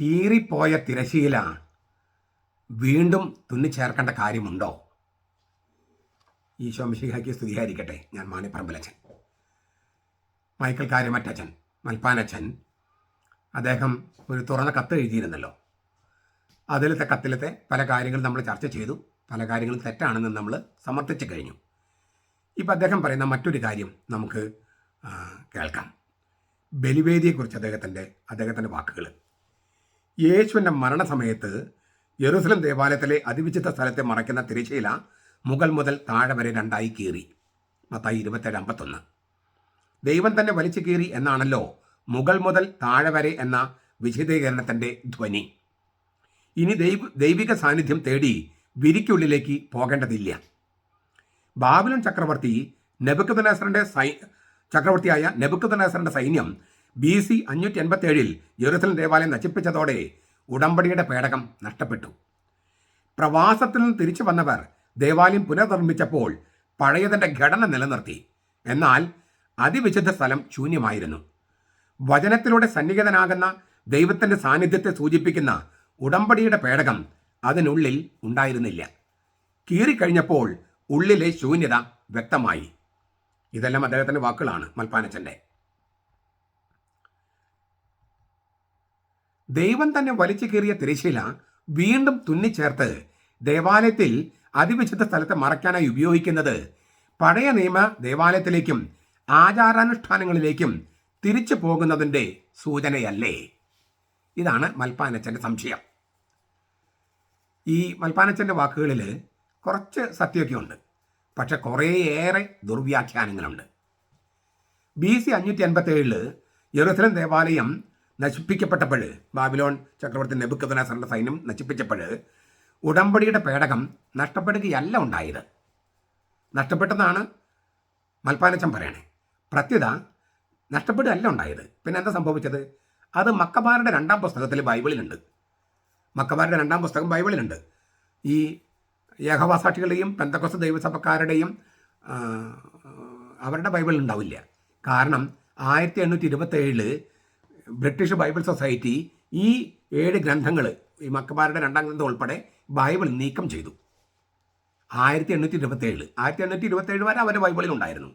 കീറിപ്പോയ തിരശീല വീണ്ടും തുന്നിച്ചേർക്കേണ്ട കാര്യമുണ്ടോ? ഈശോ മിഷിഹയ്ക്ക് സ്തുതിയായിരിക്കട്ടെ. ഞാൻ മാണിപ്പറമ്പലച്ചൻ മൈക്കൽ കാര്യമറ്റച്ചൻ മൽപ്പാനച്ചൻ അദ്ദേഹം ഒരു തുറന്ന കത്ത് എഴുതിയിരുന്നല്ലോ. അതിലത്തെ കത്തിലത്തെ പല കാര്യങ്ങളും നമ്മൾ ചർച്ച ചെയ്തു. പല കാര്യങ്ങളും തെറ്റാണെന്ന് നമ്മൾ സമർത്ഥിച്ചു കഴിഞ്ഞു. ഇപ്പം അദ്ദേഹം പറയുന്ന മറ്റൊരു കാര്യം നമുക്ക് കേൾക്കാം. ബലിവേദിയെക്കുറിച്ച് അദ്ദേഹത്തിന്റെ അദ്ദേഹത്തിന്റെ വാക്കുകൾ യേശുവിന്റെ മരണസമയത്ത് യെറൂസലം ദേവാലയത്തിലെ അതിവിചിത്ര സ്ഥലത്തെ മറയ്ക്കുന്ന തിരശ്ശീല മുകൾ മുതൽ താഴെ വരെ രണ്ടായി കീറി. മത്തായി ഇരുപത്തേഴ് അമ്പത്തൊന്ന്. ദൈവം തന്നെ വലിച്ചു കീറി എന്നാണല്ലോ മുകൾ മുതൽ താഴെ വരെ എന്ന വിശദീകരണത്തിന്റെ ധ്വനി. ഇനി ദൈവ ദൈവിക സാന്നിധ്യം തേടി വിരിക്കുള്ളിലേക്ക് പോകേണ്ടതില്ല. ബാബുലൻ ചക്രവർത്തി നെബുക്കദനേസറിന്റെ സൈ ചക്രവർത്തിയായ നെബുക്കദനേസറിന്റെ സൈന്യം ബി സി അഞ്ഞൂറ്റി എൺപത്തി ഏഴിൽ ജെറുസലം ദേവാലയം നശിപ്പിച്ചതോടെ ഉടമ്പടിയുടെ പേടകം നഷ്ടപ്പെട്ടു. പ്രവാസത്തിൽ നിന്ന് തിരിച്ചു വന്നവർ ദേവാലയം പുനർനിർമ്മിച്ചപ്പോൾ പഴയതിന്റെ ഘടന നിലനിർത്തി. എന്നാൽ അതിവിശുദ്ധ സ്ഥലം ശൂന്യമായിരുന്നു. വചനത്തിലൂടെ സന്നിഹിതനാകുന്ന ദൈവത്തിന്റെ സാന്നിധ്യത്തെ സൂചിപ്പിക്കുന്ന ഉടമ്പടിയുടെ പേടകം അതിനുള്ളിൽ ഉണ്ടായിരുന്നില്ല. കീറിക്കഴിഞ്ഞപ്പോൾ ഉള്ളിലെ ശൂന്യത വ്യക്തമായി. ഇതെല്ലാം അദ്ദേഹത്തിന്റെ വാക്കുകളാണ് മൽപ്പാനച്ചന്റെ ദൈവം തന്നെ വലിച്ചു കീറിയ തിരശ്ശീല വീണ്ടും തുന്നിച്ചേർത്ത് ദേവാലയത്തിൽ അതിവിശുദ്ധ സ്ഥലത്തെ മറയ്ക്കാനായി ഉപയോഗിക്കുന്നത്. പഴയ നിയമ ദേവാലയത്തിലേക്കും ആചാരാനുഷ്ഠാനങ്ങളിലേക്കും തിരിച്ചു പോകുന്നതിന്റെ സൂചനയല്ലേ? ഇതാണ് മൽപ്പാനച്ചന്റെ സംശയം. ഈ മൽപ്പാനച്ചന്റെ വാക്കുകളിൽ കുറച്ച് സത്യമൊക്കെ ഉണ്ട് പക്ഷെ കുറേയേറെ ദുർവ്യാഖ്യാനങ്ങളുണ്ട്. ബി സി അഞ്ഞൂറ്റി അൻപത്തി ഏഴിൽ യെറുസലം ദേവാലയം നശിപ്പിക്കപ്പെട്ടപ്പോൾ ബാബിലോൺ ചക്രവർത്തി നെബുക്കദനാസറിന്റെ സൈന്യം നശിപ്പിച്ചപ്പോൾ ഉടമ്പടിയുടെ പേടകം നഷ്ടപ്പെടുകയല്ല ഉണ്ടായത്. നഷ്ടപ്പെട്ടതാണ് മൽപ്പാനച്ചം പറയണേ. പ്രത്യുത നഷ്ടപ്പെടുകയല്ല ഉണ്ടായത്. പിന്നെ എന്താ സംഭവിച്ചത്? അത് മക്കബാരുടെ രണ്ടാം പുസ്തകത്തിൽ ബൈബിളിലുണ്ട്. മക്കബാരുടെ രണ്ടാം പുസ്തകം ബൈബിളിലുണ്ട്. ഈ യഹവാസാക്ഷികളുടെയും പെന്തക്കോസ് ദൈവസഭക്കാരുടെയും അവരുടെ ബൈബിൾ ഉണ്ടാവില്ല കാരണം ആയിരത്തി എണ്ണൂറ്റി ഇരുപത്തേഴിൽ ബ്രിട്ടീഷ് ബൈബിൾ സൊസൈറ്റി ഈ ഏഴ് ഗ്രന്ഥങ്ങൾ ഈ മക്കമാരുടെ രണ്ടാം ഗ്രന്ഥം ഉൾപ്പെടെ ബൈബിൾ നീക്കം ചെയ്തു. ആയിരത്തി എണ്ണൂറ്റി ഇരുപത്തേഴ് ആയിരത്തി എണ്ണൂറ്റി ഇരുപത്തേഴ് വരെ അവരുടെ ബൈബിളിൽ ഉണ്ടായിരുന്നു.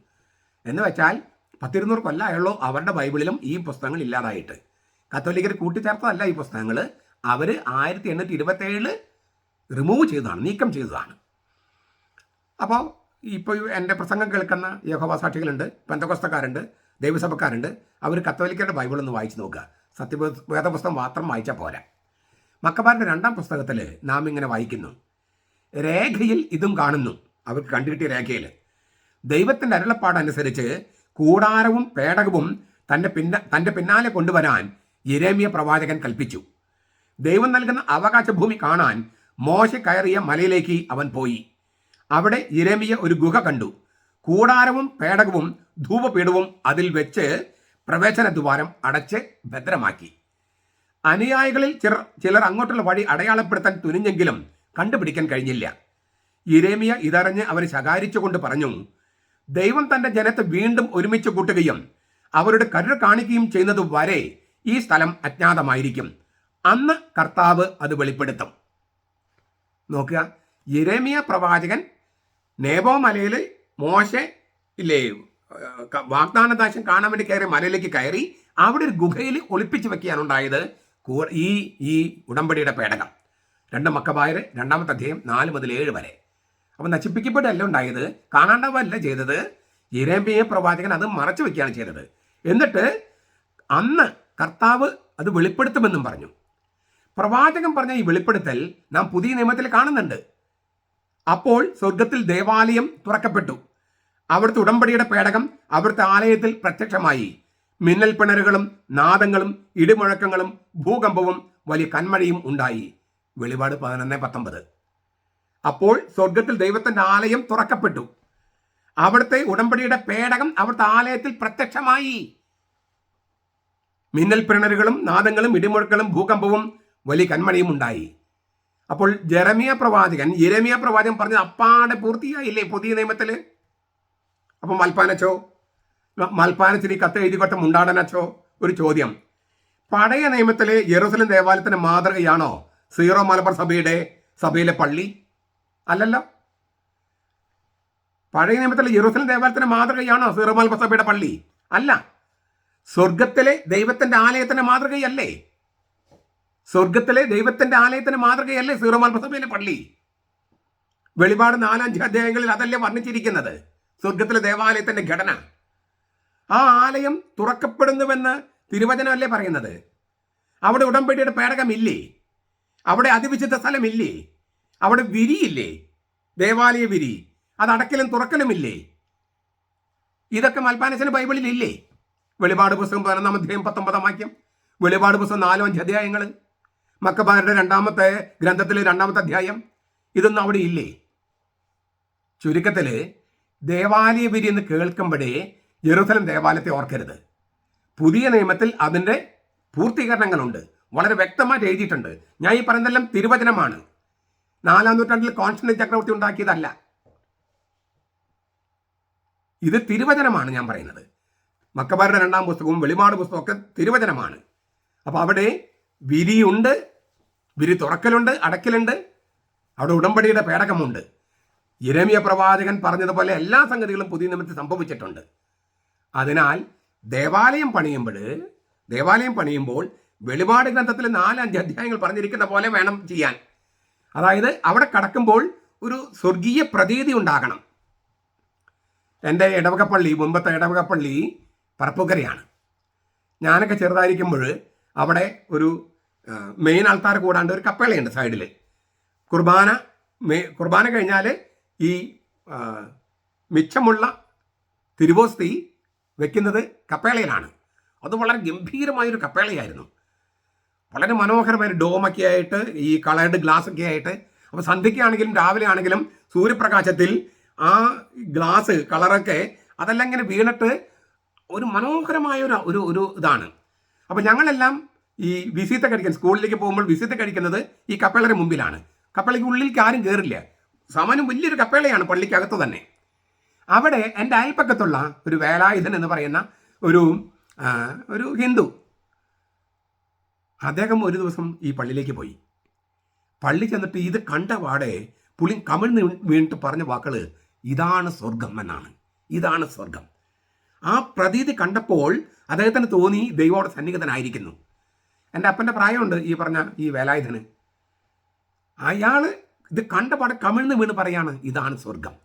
എന്ന് വെച്ചാൽ പത്തിരുന്നൂറ് കൊല്ലമായുള്ളൂ അവരുടെ ബൈബിളിലും ഈ പുസ്തകങ്ങൾ ഇല്ലാതായിട്ട്. കത്തോലിക്കർ കൂട്ടിച്ചേർത്തതല്ല ഈ പുസ്തകങ്ങൾ അവർ ആയിരത്തി എണ്ണൂറ്റി ഇരുപത്തേഴിൽ റിമൂവ് ചെയ്തതാണ് നീക്കം ചെയ്തതാണ്. അപ്പോൾ ഇപ്പോൾ എന്റെ പ്രസംഗം കേൾക്കുന്ന യഹോവാസാക്ഷികളുണ്ട് പെന്തകൊസ്തക്കാരുണ്ട് ദൈവസഭക്കാരുണ്ട്. അവർ കത്തോലിക്കരുടെ ബൈബിളൊന്ന് വായിച്ച് നോക്കുക. സത്യ വേദപുസ്തകം മാത്രം വായിച്ചാൽ പോരാ. മക്കബാരുടെ രണ്ടാം പുസ്തകത്തിൽ നാം ഇങ്ങനെ വായിക്കുന്നു. രേഖയിൽ ഇതും കാണുന്നു. അവർക്ക് കണ്ടുകിട്ടിയ രേഖയിൽ ദൈവത്തിന്റെ അരുളപ്പാടനുസരിച്ച് കൂടാരവും പേടകവും തന്റെ പിന്ന തന്റെ പിന്നാലെ കൊണ്ടുവരാൻ ഇരേമിയ പ്രവാചകൻ കൽപ്പിച്ചു. ദൈവം നൽകുന്ന അവകാശഭൂമി കാണാൻ മോശ കയറിയ മലയിലേക്ക് അവൻ പോയി. അവിടെ ഇരേമിയ ഒരു ഗുഹ കണ്ടു. കൂടാരവും പേടകവും ധൂപപീഠവും അതിൽ വെച്ച് പ്രവേശന ദ്വാരം അടച്ച് ഭദ്രമാക്കി. അനുയായികളിൽ ചിലർ ചിലർ അങ്ങോട്ടുള്ള വഴി അടയാളപ്പെടുത്താൻ തുനിഞ്ഞെങ്കിലും കണ്ടുപിടിക്കാൻ കഴിഞ്ഞില്ല. ഇരേമിയ ഇതറിഞ്ഞ് അവരെ ശകാരിച്ചുകൊണ്ട് പറഞ്ഞു ദൈവം തന്റെ ജനത്തെ വീണ്ടും ഒരുമിച്ച് കൂട്ടുകയും അവരുടെ കരുണ കാണിക്കുകയും ചെയ്യുന്നത് വരെ ഈ സ്ഥലം അജ്ഞാതമായിരിക്കും. അന്ന് കർത്താവ് അത് വെളിപ്പെടുത്തും. നോക്കുക ഇരേമിയ പ്രവാചകൻ നേബോ മലയിൽ മോശ ഇല്ലേ വാഗ്ദാന ദാശം കാണാൻ വേണ്ടി കയറി മലയിലേക്ക് കയറി അവിടെ ഒരു ഗുഹയിൽ ഒളിപ്പിച്ച് വെക്കുകയാണ് ഉണ്ടായത് ഈ ഈ ഉടമ്പടിയുടെ പേടകം. രണ്ട് മക്കബായർ രണ്ടാമത്തെ അധ്യായം നാല് മുതൽ ഏഴ് വരെ. അപ്പം നശിപ്പിക്കപ്പെട്ടല്ല ഉണ്ടായത് കാണാണ്ടവല്ല ചെയ്തത്. ഇരേമ്പിയെ പ്രവാചകൻ അത് മറച്ചു വെക്കുകയാണ് ചെയ്തത്. എന്നിട്ട് അന്ന് കർത്താവ് അത് വെളിപ്പെടുത്തുമെന്നും പറഞ്ഞു. പ്രവാചകൻ പറഞ്ഞ ഈ വെളിപ്പെടുത്തൽ നാം പുതിയ നിയമത്തിൽ കാണുന്നുണ്ട്. അപ്പോൾ സ്വർഗത്തിൽ ദേവാലയം തുറക്കപ്പെട്ടു. അവിടുത്തെ ഉടമ്പടിയുടെ പേടകം അവിടുത്തെ ആലയത്തിൽ പ്രത്യക്ഷമായി. മിന്നൽ പിണരുകളും നാദങ്ങളും ഇടിമുഴക്കങ്ങളും ഭൂകമ്പവും വലിയ കന്മഴയും ഉണ്ടായി. വെളിപാട് പതിനൊന്ന് പത്തൊമ്പത്. അപ്പോൾ സ്വർഗത്തിൽ ദൈവത്തിന്റെ ആലയം തുറക്കപ്പെട്ടു. അവിടുത്തെ ഉടമ്പടിയുടെ പേടകം അവിടുത്തെ ആലയത്തിൽ പ്രത്യക്ഷമായി. മിന്നൽ പിണരുകളും നാദങ്ങളും ഇടിമുഴക്കളും ഭൂകമ്പവും വലിയ കന്മഴയും ഉണ്ടായി. അപ്പോൾ ജെറമിയ പ്രവാചകൻ യെരമിയ പ്രവാചകൻ പറഞ്ഞത് അപ്പാടെ പൂർത്തിയായില്ലേ പുതിയ നിയമത്തിൽ അപ്പം മൽപ്പാനച്ചോ? മൽപ്പാനച്ചിരി കത്ത് എഴുതിക്കൊട്ട മുണ്ടാടനച്ചോ? ഒരു ചോദ്യം. പഴയ നിയമത്തിലെ യെറൂസലം ദേവാലയത്തിന്റെ മാതൃകയാണോ സീറോ മലബാർ സഭയുടെ സഭയിലെ പള്ളി? അല്ലല്ലോ. പഴയ നിയമത്തിലെ യെറൂസലം ദേവാലയത്തിന്റെ മാതൃകയാണോ സീറോ മലബാർ സഭയുടെ പള്ളി? അല്ല. സ്വർഗത്തിലെ ദൈവത്തിന്റെ ആലയത്തിന്റെ മാതൃകയല്ലേ? സ്വർഗത്തിലെ ദൈവത്തിന്റെ ആലയത്തിന്റെ മാതൃകയല്ലേ സീറോ മലബാർ സഭയിലെ പള്ളി? വെളിപാട് നാലഞ്ച് അധ്യായങ്ങളിൽ അതല്ലേ വർണിച്ചിരിക്കുന്നത്? സ്വർഗത്തിലെ ദേവാലയത്തിന്റെ ഘടന. ആ ആലയം തുറക്കപ്പെടുന്നുവെന്ന് തിരുവചനമല്ലേ പറയുന്നത്? അവിടെ ഉടമ്പടിയുടെ പേടകമില്ലേ? അവിടെ അതിവിശുദ്ധ സ്ഥലമില്ലേ? അവിടെ വിരിയില്ലേ? ദേവാലയ വിരി അത് അടക്കലും തുറക്കലുമില്ലേ? ഇതൊക്കെ മൽപ്പാനസിന് ബൈബിളിൽ ഇല്ലേ വെളിപാട് പുസ്തകം പതിനൊന്നാം അധ്യായം പത്തൊമ്പതാം വാക്യം. വെളിപാട് പുസ്തകം നാലോ അഞ്ച് അധ്യായങ്ങൾ മക്കബാരുടെ രണ്ടാമത്തെ ഗ്രന്ഥത്തിലെ രണ്ടാമത്തെ അധ്യായം. ഇതൊന്നും അവിടെ ഇല്ലേ? ചുരുക്കത്തിൽ ദേവാലയ വിരി എന്ന് കേൾക്കുമ്പോഴേ ജെറുസലം ദേവാലയത്തെ ഓർക്കരുത്. പുതിയ നിയമത്തിൽ അതിന്റെ പൂർത്തീകരണങ്ങളുണ്ട്. വളരെ വ്യക്തമായിട്ട് എഴുതിയിട്ടുണ്ട്. ഞാൻ ഈ പറയുന്നതെല്ലാം തിരുവചനമാണ്. നാലാം നൂറ്റാണ്ടിൽ കോൺസ്റ്റന്റ് ചക്രവർത്തി ഉണ്ടാക്കിയതല്ല. ഇത് തിരുവചനമാണ് ഞാൻ പറയുന്നത്. മക്കബാരുടെ രണ്ടാം പുസ്തകവും വെളിപാട് പുസ്തകവും ഒക്കെ തിരുവചനമാണ്. അപ്പോൾ അവിടെ വിരിയുണ്ട് വിരി തുറക്കലുണ്ട് അടക്കലുണ്ട് അവിടെ ഉടമ്പടിയുടെ പേടകമുണ്ട്. ഇരമിയ പ്രവാചകൻ പറഞ്ഞതുപോലെ എല്ലാ സംഗതികളും പുതിയ നിയമത്തിൽ സംഭവിച്ചിട്ടുണ്ട്. അതിനാൽ ദേവാലയം പണിയുമ്പോൾ ദേവാലയം പണിയുമ്പോൾ വെളിപാട് ഗ്രന്ഥത്തിൽ നാലഞ്ച് അധ്യായങ്ങൾ പറഞ്ഞിരിക്കുന്ന പോലെ വേണം ചെയ്യാൻ. അതായത് അവിടെ കടക്കുമ്പോൾ ഒരു സ്വർഗീയ പ്രതീതി ഉണ്ടാകണം. എന്റെ ഇടവകപ്പള്ളി മുമ്പത്തെ ഇടവകപ്പള്ളി പറപ്പുകരയാണ്. ഞാനൊക്കെ ചെറുതായിരിക്കുമ്പോൾ അവിടെ ഒരു മെയിൻ ആൾക്കാർ കൂടാണ്ട് ഒരു കപ്പേളയുണ്ട് സൈഡിൽ കുർബാന കുർബാന കഴിഞ്ഞാൽ ഈ മിച്ചമുള്ള തിരുവോസ്തി വെക്കുന്നത് കപ്പേളയിലാണ് അത് വളരെ ഗംഭീരമായൊരു കപ്പേളയായിരുന്നു. വളരെ മനോഹരമായ ഡോമൊക്കെ ആയിട്ട് ഈ കളേർഡ് ഗ്ലാസ് ഒക്കെ ആയിട്ട് അപ്പോൾ സന്ധ്യയ്ക്കാണെങ്കിലും രാവിലെ ആണെങ്കിലും സൂര്യപ്രകാശത്തിൽ ആ ഗ്ലാസ് കളറൊക്കെ അതെല്ലാം ഇങ്ങനെ വീണിട്ട് ഒരു മനോഹരമായ ഒരു ഒരു ഒരു ഇതാണ്. അപ്പോൾ ഞങ്ങളെല്ലാം ഈ വിസിത്ത കഴിക്കാൻ സ്കൂളിലേക്ക് പോകുമ്പോൾ വിസിത്ത കഴിക്കുന്നത് ഈ കപ്പേളയുടെ മുമ്പിലാണ്. കപ്പേളയ്ക്ക് ഉള്ളിലേക്ക് ആരും കയറില്ല സാമാന്യം വലിയൊരു കപ്പേളയാണ് പള്ളിക്കകത്ത് തന്നെ. അവിടെ എന്റെ അയൽപ്പക്കത്തുള്ള ഒരു വേലായുധൻ എന്ന് പറയുന്ന ഒരു ഒരു ഹിന്ദു. അദ്ദേഹം ഒരു ദിവസം ഈ പള്ളിയിലേക്ക് പോയി. പള്ളി ചെന്നിട്ട് ഇത് കണ്ട പാടെ പുളി കമിഴ്ന്ന് വീണിട്ട് പറഞ്ഞ വാക്കുകൾ ഇതാണ് സ്വർഗം എന്നാണ്. ഇതാണ് സ്വർഗം ആ പ്രതീതി കണ്ടപ്പോൾ അദ്ദേഹത്തിന് തോന്നി ദൈവോട് സന്നിഹിതനായിരിക്കുന്നു. എന്റെ അപ്പന്റെ പ്രായമുണ്ട് ഈ പറഞ്ഞ ഈ വേലായുധന്. അയാൾ ഇത് കണ്ടപാടെ കമിഴ്ന്ന് വീണ് പറയാണ് ഇതാണ് സ്വർഗം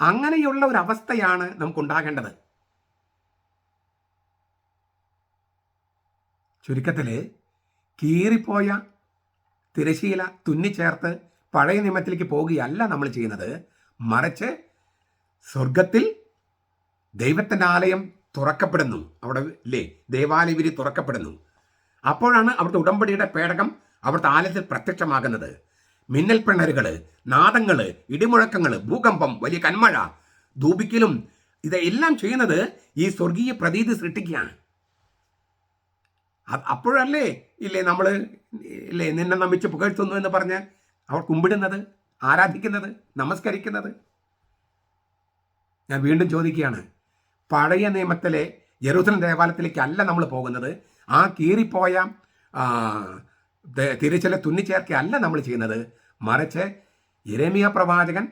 അങ്ങനെയുള്ള ഒരു അവസ്ഥയാണ് നമുക്കുണ്ടാകേണ്ടത്. ചുരുക്കത്തിൽ കീറിപ്പോയ തിരശീല തുന്നിച്ചേർത്ത് പഴയ നിയമത്തിലേക്ക് പോവുകയല്ല നമ്മൾ ചെയ്യുന്നത്. മറിച്ച് സ്വർഗത്തിൽ ദൈവത്തിന്റെ ആലയം തുറക്കപ്പെടുന്നു. അവിടെ ഇല്ലേ? ദേവാലയവിരി തുറക്കപ്പെടുന്നു. അപ്പോഴാണ് അവിടുത്തെ ഉടമ്പടിയുടെ പേടകം അവിടുത്തെ ആലയത്തിൽ പ്രത്യക്ഷമാകുന്നത്. മിന്നൽ പിണരുകൾ നാദങ്ങൾ ഇടിമുഴക്കങ്ങൾ ഭൂകമ്പം വലിയ കന്മഴ ധൂപിക്കലും ഇതെല്ലാം ചെയ്യുന്നത് ഈ സ്വർഗീയ പ്രതീതി സൃഷ്ടിക്കുകയാണ്. അപ്പോഴല്ലേ ഇല്ലേ നമ്മൾ ഇല്ലേ നിന്നെ നമിച്ച് പുകഴ്ത്തുന്നു എന്ന് പറഞ്ഞ് അവർ കുമ്പിടുന്നത് ആരാധിക്കുന്നത് നമസ്കരിക്കുന്നത്? ഞാൻ വീണ്ടും ചോദിക്കുകയാണ് പഴയ നിയമത്തിലെ ജെറൂസലം ദേവാലയത്തിലേക്ക് അല്ല നമ്മൾ പോകുന്നത്? ആ കീറിപ്പോയ തിരച്ചിലെ തുന്നിച്ചേർക്കുകയല്ല നമ്മൾ ചെയ്യുന്നത്. മറിച്ച് ഇരമിയ പ്രവാചകൻ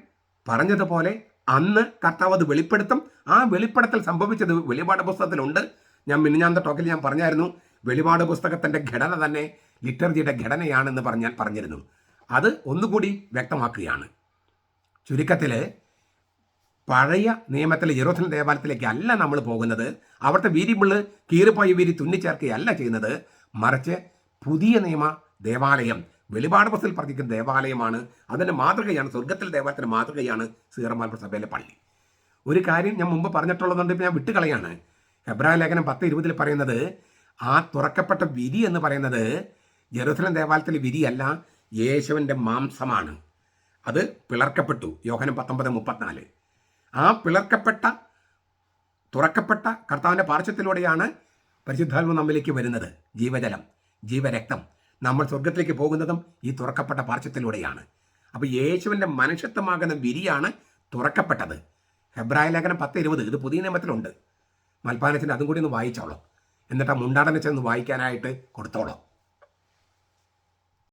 പറഞ്ഞതുപോലെ അന്ന് കർത്താവ് അത് വെളിപ്പെടുത്തും. ആ വെളിപ്പെടുത്തൽ സംഭവിച്ചത് വെളിപാട് പുസ്തകത്തിലുണ്ട്. ഞാൻ മിനിഞ്ഞാന്ത ടോക്കിൽ ഞാൻ പറഞ്ഞായിരുന്നു വെളിപാട് പുസ്തകത്തിന്റെ ഘടന തന്നെ ലിറ്റർജിയുടെ ഘടനയാണെന്ന് പറഞ്ഞ് ഞാൻ പറഞ്ഞിരുന്നു. അത് ഒന്നുകൂടി വ്യക്തമാക്കുകയാണ്. ചുരുക്കത്തിൽ പഴയ നിയമത്തിലെ ജെറൂസലം ദേവാലയത്തിലേക്ക് അല്ല നമ്മൾ പോകുന്നത്. അവിടുത്തെ വീരിമുള്ള് കീറിപ്പോയി വീരി തുന്നിച്ചേർക്കുകയല്ല ചെയ്യുന്നത്. മറിച്ച് പുതിയ നിയമ ദേവാലയം. വെളിപാട് പുസ്തകത്തിൽ പറഞ്ഞിരിക്കുന്ന ദേവാലയമാണ്. അതിന്റെ മാതൃകയാണ് സ്വർഗത്തിൽ ദേവാലയത്തിന്റെ മാതൃകയാണ് സീറമാൽപുര സഭയിലെ പള്ളി ഒരു കാര്യം ഞാൻ മുമ്പ് പറഞ്ഞിട്ടുള്ളതുകൊണ്ട് ഞാൻ വിട്ടുകളയാണ്. ഹെബ്രായ ലേഖനം പത്ത് ഇരുപതിൽ പറയുന്നത് ആ തുറക്കപ്പെട്ട വിരി എന്ന് പറയുന്നത് ജെറുസലം ദേവാലയത്തിലെ വിരിയല്ല യേശുവിന്റെ മാംസമാണ്. അത് പിളർക്കപ്പെട്ടു. യോഹനം പത്തൊമ്പത് മുപ്പത്തിനാല്. ആ പിളർക്കപ്പെട്ട തുറക്കപ്പെട്ട കർത്താവിന്റെ പാർശ്വത്തിലൂടെയാണ് പരിശുദ്ധാത്മ നമ്മിലേക്ക് വരുന്നത് ജീവജലം. ജീവരക്തം നമ്മൾ സ്വർഗത്തിലേക്ക് പോകുന്നതും ഈ തുറക്കപ്പെട്ട പാർശ്വത്തിലൂടെയാണ്. അപ്പോൾ യേശുവിന്റെ മനുഷ്യത്വമാകുന്ന വിരിയാണ് തുറക്കപ്പെട്ടത്. ഹെബ്രായ ലേഖനം പത്ത് ഇരുപത് ഇത് പുതിയ നിയമത്തിലുണ്ട്. മൽപ്പാനത്തിന്റെ അതും കൂടി ഒന്ന് വായിച്ചോളൂ. എന്നിട്ട് ആ മുണ്ടാടനെ ചെന്ന് വായിക്കാനായിട്ട് കൊടുത്തോളാം.